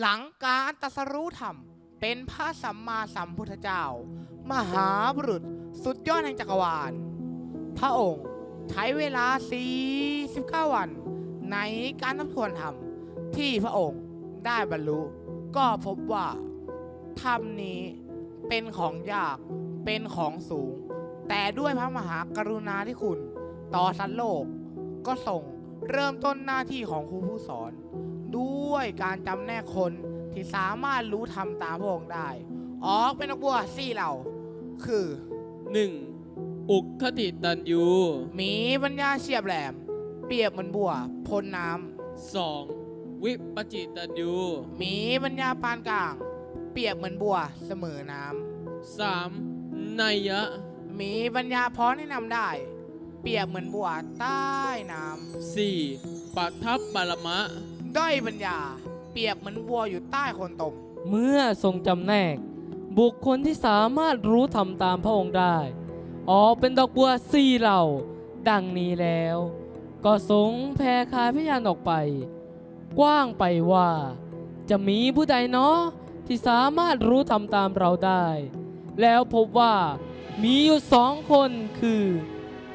หลังการตรัสรู้ธรรม เป็นพระสัมมาสัมพุทธเจ้า มหาบุรุษสุดยอดแห่งจักรวาล พระองค์ใช้เวลา 49 วัน ในการทบทวนธรรม ที่พระองค์ได้บรรลุ ก็พบว่า ธรรมนี้เป็นของยากเป็นของสูง แต่ด้วยพระมหากรุณาธิคุณ ต่อสัตว์โลก ก็ส่งเริ่มต้นหน้าที่ของครูผู้สอน ด้วยการจำแนกคนที่สามารถรู้ทำตามพระองค์ได้ ออกเป็นนักบัวสี่เหล่า คือ 1. อุกคติตันยูหมีปัญญาเฉียบแหลม เปรียบเหมือนบัวพ้นน้ 2. วิปจิตันยูำหมีปัญญาปานกลาง เปรียบเหมือนบัวเสมอน้ 3. นัยยะำหมีปัญญาพร้อมให้นำได้ เปรียบเหมือนบัวใต้น้ 4. ปัทับปรมะำ ด้อยปัญญา เปรียบเหมือนบัวอยู่ใต้คนตม เมื่อทรงจำแนก บุคคลที่สามารถรู้ทำตามพระองค์ได้ ออกเป็นดอกบัวสี่เหล่า ดังนี้แล้ว ก็ทรงแผ่คายพยานออกไป กว้างไปว่า จะมีผู้ใดเนาะที่สามารถรู้ทำตามเราได้ แล้วพบว่ามีอยู่สองคนคือ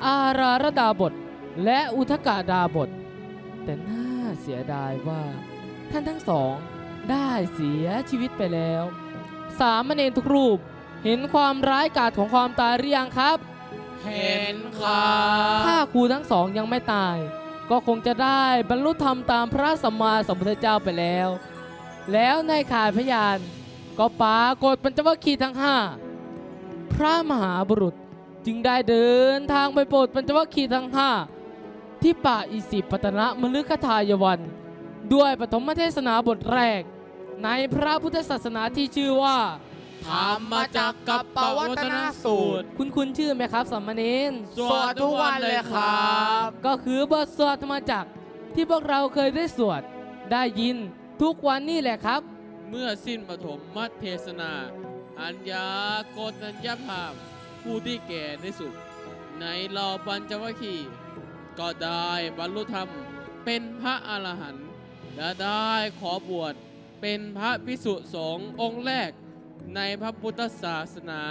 อาราระดาบท และอุทกาดาบท แต่น่า เสียดายว่า ท่านทั้งสองได้เสียชีวิตไปแล้ว สามเณรทุกรูปเห็นความร้ายกาจของความตายหรือยังครับ เห็นครัถ้าบครูทั้งสองยังไม่ตาย ก็คงจะได้บรรลุธรรมตามพระสัมมาสัมพุทธเจ้าไปแล้ว แล้วในข่ายพยาน ก็ปรากฏปัญจวัคคีย์ทั้งห้าพระมหาบุรุษจึงได้เดินทางไปโปรดปัญจวัคคีย์ทั้งห้า ที่ป่าอิสิปตนะมฤคทายวัน ด้วยปฐมเทศนาบทแรก ในพระพุทธศาสนาที่ชื่อว่าธรรมจักกับปวัตนสูตร คุณคุณชื่อไหมครับสามเณรสวดทุกวันเลยครับ ก็คือบทสวดธรรมจักรที่พวกเราเคยได้สวด ได้ยินทุกวันนี่แหละครับ เมื่อสิ้นปฐมมัทเทศนา อัญญาโกตัญญภาพผู้ที่แก่ที่สุด ในเหล่าปัญจวัคคีย์ ก็ได้บรรลุธรรมเป็นพระอรหันต์และได้ขอบวชเป็นพระภิกษุสงฆ์องค์แรกในพระพุทธศาสนา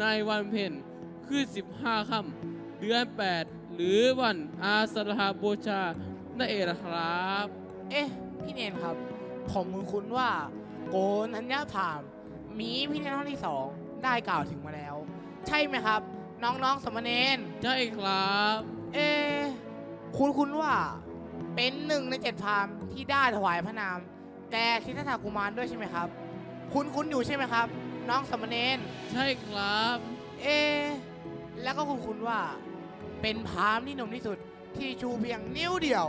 ในวันเพ็ญคือ 15 ค่ำเดือน 8 หรือวันอาสาฬหบูชานั่นเองนะครับ เอ๊ะ พี่เนนครับ ผมมึงคุ้นๆว่า โกนอัญญาถาม มีพี่เนนท่อนที่สองได้กล่าวถึงมาแล้ว ใช่ไหมครับ น้องๆสมณเณรใช่ครับ เอ๊ะคุ้นคุ้นๆว่า เป็นหนึ่งในเจ็ดพราหมณ์ที่ได้ถวายพระนามแก่ทิฏฐากุมารด้วยใช่ไหมครับ คุ้นคุ้นๆอยู่ใช่ไหมครับ น้องสมณเณรใช่ครับ เอะแล้วก็คุณคุณว่า เป็นพราหมณ์ที่หนุ่มที่สุดที่ชูเพียงนิ้วเดียว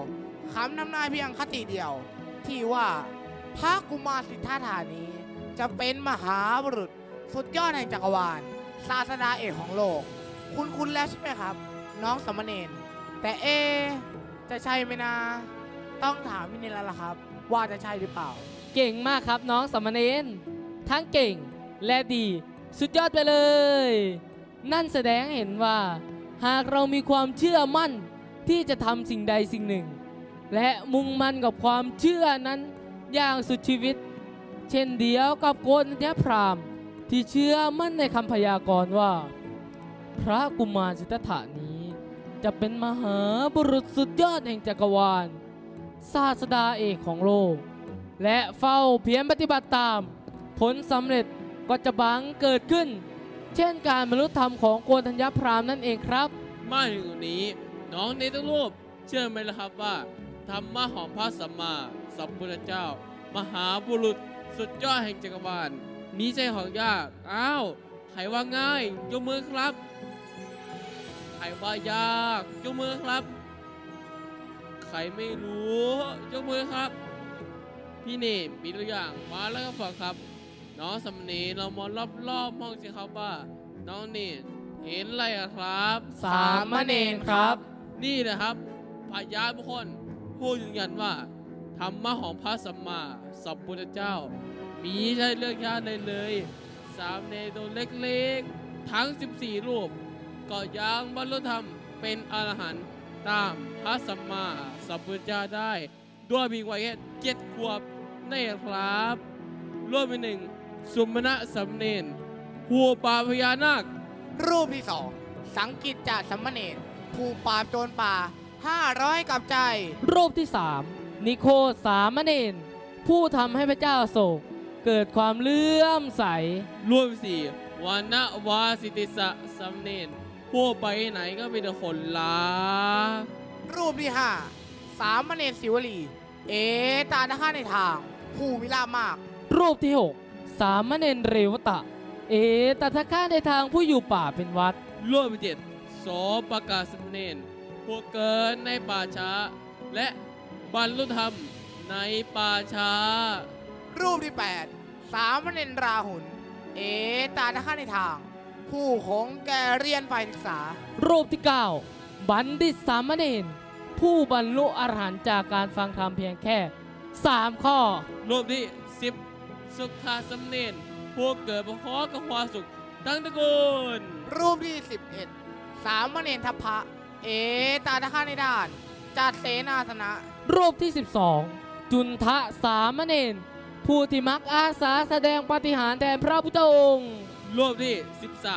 คำนำนายเพียงคติเดียว ที่ว่าพระกุมารสิทธาธานี้ จะเป็นมหาบุรุษสุดยอดแห่งจักรวาลศาสดาเอกของโลก คุณคุณแล้วใช่ไหมครับ น้องสมณเณรแต่เอ จะใช่ไหมนะ ต้องถามพี่เนรแล้วล่ะครับ ว่าจะใช่หรือเปล่า เก่งมากครับน้องสามเณรทั้งเก่งและดี สุดยอดไปเลย นั่นแสดงให้เห็นว่า หากเรามีความเชื่อมั่นที่จะทำสิ่งใดสิ่งหนึ่ง และมุ่งมั่นกับความเชื่อนั้นอย่างสุดชีวิต เช่นเดียวกับโกนเทพรามที่เชื่อมั่นในคำพยากรณ์ว่า พระกุมารสิทธัตถานี้ จะเป็นมหาบุรุษสุดยอดแห่งจักรวาล ศาสดาเอกของโลก และเฝ้าเพียรปฏิบัติตาม ผลสำเร็จก็จะบังเกิดขึ้น เช่นการบรรลุธรรมของโกนธัญญพรามนั่นเองครับ มาถึงตรงนี้น้องในทุกรูปเชื่อไหมล่ะครับว่าธรรมะของพระสัมมาสัมพุทธเจ้า มหาบุรุษสุดยอดแห่งจักรวาลมีใจของยากอ้าวใครว่าง่ายยกมือครับ ครว่ายากยกมือครับ ใครไม่รู้ยกมือครับ พี่เนมมีตัวอย่างมาแล้วก็ฟังครับ น้องสำเนีเรามองรอบๆห้องสิครับว่าน้องนี่เห็นอะไรอะครับ สามเณรครับ นี่นะครับพยานบุคคลผู้ยืนยันว่าธรรมะของพระสัมมาสัมพุทธเจ้า มีใช่เรื่องยากเลยเลย สามเณรตัวเล็กๆ ทั้ง 14 รูป ก็ยังบรรลุธรรมเป็นอรหันต์ตามพระสัมมาสัมพุทธเจ้าได้ ด้วยมีวัยแค่เจ็ดขวบได้ครับรูปที่หนึ่งสุมาณะสำเนนหัวป่าพญานาค รูปที่สองสังกิจจาสัมมเนรผู้ปราบโจรป่า 500 กับใจ รูปที่สามนิโคสามเณรผู้ทำให้พระเจ้าโศก เกิดความเลื่อมใสรูปที่สี่วานวาสิติสะสำเนน ผู้ไปไหนก็มีแต่คนรักรูปที่ห้าสามเณรศิวลี เอตานะคะในทาง ผู้วิลามาก รูปที่หกสามเณรเรวตะ เอตทะค่าในทางผู้อยู่ป่าเป็นวัดรูปที่เจ็ดโสปกาสำเนนผู้เกิดในป่าช้า และบรรลุธรรมในป่าช้า รูปที่แปดสามเณรราหุลเอตานะคะในทาง ผู้คงแก่เรียนฝ่ายศึกษา รูปที่ 9 บัณฑิตสามเณรผู้บรรลุอรหันต์จากการฟังธรรมเพียงแค่ 3 ข้อ รูปที่สิบสุขาสำเนนผู้เกิดมาขอกับความสุขทั้งตระกูล รูปที่ 11 สามเณรทัพพะ เอตานะคะในด้าน จัดเสนาสนะ รูปที่ 12 จุนทะสามเณรผู้ที่มักอาสาแสดงปาฏิหาริย์แทนพระพุทธองค์ รูปที่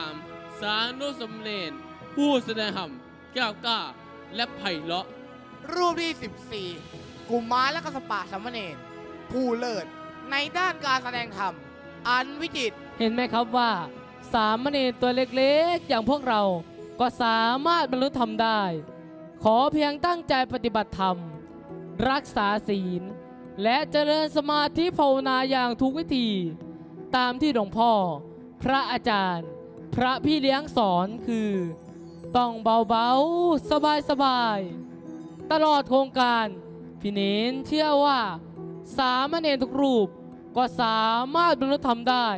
13 สานุสำเนนผู้แสดงธรรมแก้วกล้า และไพเราะ รูปที่ 14 กุมารและกสปะสามเณรผู้เลิศในด้านการแสดงธรรม อันวิจิตรเห็นไหมครับว่า สามเณรตัวเล็กๆ อย่างพวกเราก็สามารถบรรลุธรรมได้ ขอเพียงตั้งใจปฏิบัติธรรม รักษาศีล และเจริญสมาธิภาวนาอย่างถูกวิธี ตามที่หลวงพ่อ พระอาจารย์ พระพี่เลี้ยงสอนคือ ต้องเบาๆ สบายๆ ตลอดโครงการพี่เน้นเชื่อว่า สามเณรทุกรูปก็สามารถบรรลุธรรมได้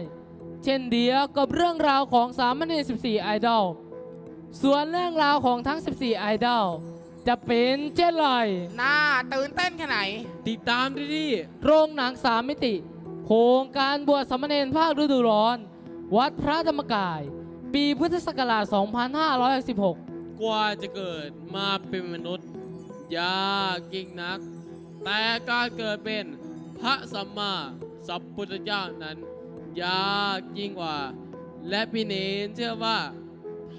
เช่นเดียวกับเรื่องราวของสามเณร14 ไอดอลส่วนเรื่องราวของทั้ง 14 ไอดอลจะเป็นเช่นไรน่าตื่นเต้นแค่ไหน ติดตามดีดีโรงหนังสามมิติ โครงการบวชสามเณรภาคฤดูร้อน วัดพระธรรมกาย ปีพุทธศักราช 2516 กว่าจะเกิดมาเป็นมนุษย์ยากยิ่งนัก แต่การเกิดเป็นพระสัมมาสัมพุทธเจ้านั้น ยากยิ่งกว่า และพี่เนนเชื่อว่า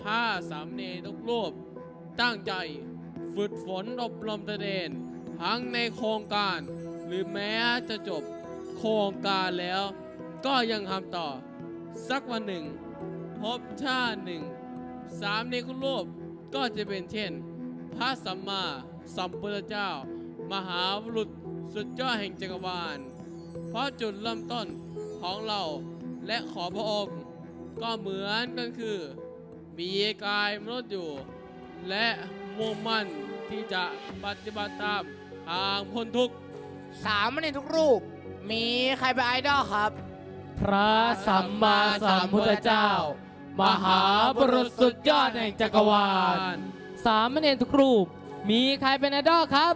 ถ้าสามเณรทุกรูปตั้งใจฝึกฝนอบรมตนเองทั้งในโครงการ หรือแม้จะจบโครงการแล้ว ก็ยังทำต่อ สักวันหนึ่ง พบชาติหนึ่ง สามในคุณรูปก็จะเป็นเช่น พระสัมมาสัมพุทธเจ้า มหาบุรุษสุดยอดแห่งจักรวาล เพราะจุดเริ่มต้นของเราและขอพระองค์ก็เหมือนกันคือ มีกายมนุษย์อยู่ และมุ่งมั่นที่จะปฏิบัติตามทางพ้นทุกข์ สามเณรทุกรูป มีใครเป็นไอดอลครับ พระสัมมาสัมพุทธเจ้า มหาบุรุษสุดยอดแห่งจักรวาล สามเณรทุกรูป มีใครเป็นไอดอลครับ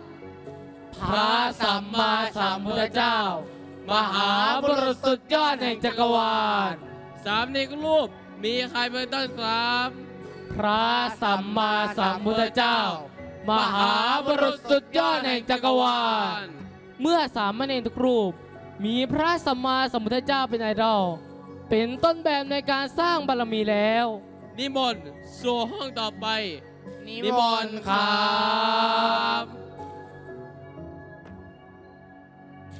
พระสัมมาสัมพุทธเจ้า มหาบุรุษสุดยอดแห่งจักรวาล สามในคุณรูป มีใครเป็นต้นครับ พระสัมมาสัมพุทธเจ้า มหาบุรุษสุดยอดแห่งจักรวาล เมื่อสามเณรทุกรูป มีพระสัมมาสัมพุทธเจ้าเป็นไอดอลเป็นต้นแบบในการสร้างบารมีแล้ว นิมนต์สู่ห้องต่อไป นินิมนต์ครับ